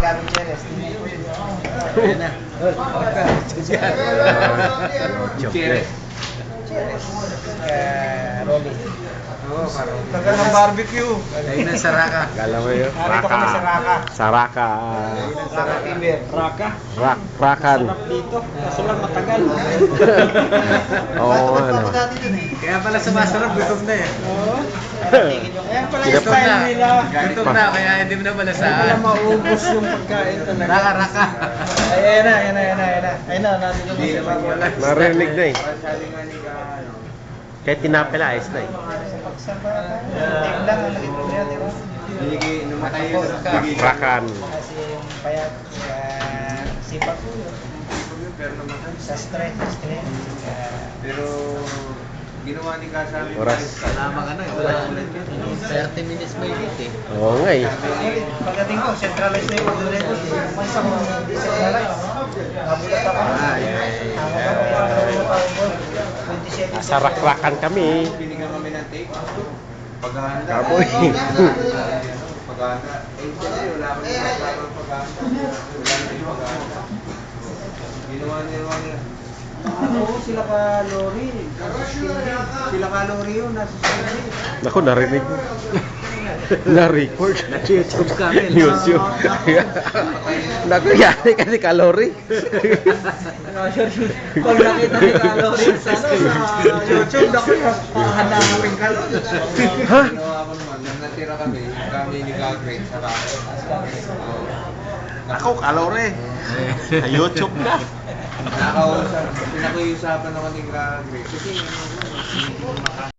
Gabing Cheres, tingnan ko yun. Ayan na. Chocolate. Cheres. Eh, Rolly. Oo, parang. Tagal ng barbecue. Ayun na saraka. Kala mo yun? Narito kami sa Raka. Saraka. Raka Timber. Raka. Rak, rakan. dito. Kaso lang matagal. Oo, ano. Kaya pala sumasarap, gutom na eh. Oo. Ayan pala yung style nila. Gutom na, kaya hindi mo na Wala malasaan. maubos yung pagkain talaga. Raka, raka. Ay, Ayan na, ayan na, na, na. Ayun na, nandito mo bago. Narinig na eh. Kahit tinapela, ayos na eh. Sa pagsabaran. Tingnan lang ang lagay mo niya, di ba? Numatay yun. Rakan. Kasi yung payat, sa ko stress, stress. Kaya- Pero ginawa ni Kasabi Oras. Lamang ano eh, wala ulit yun. 30 minutes may hit eh. Oo nga eh. Pagdating ko, centralized na yung order record. May isang 27 Nasa rakrakan kami. Yung paghahanda. Ginawa niya. Oo, sila ka Lori. Sila ka Lori yun, nasa. Naku, narinig mo. Na-record. YouTube kami. YouTube. Naku, yari kasi kalori. Pag nakita ni ka Lori sa, ano, sa YouTube, naku, ka Lori. Ha? Natira kami, kami ni Gagre sa. Ako, kalori. Sa YouTube ka. Nakausap, pinakiusapan ako ni Gagre. Kasi hindi.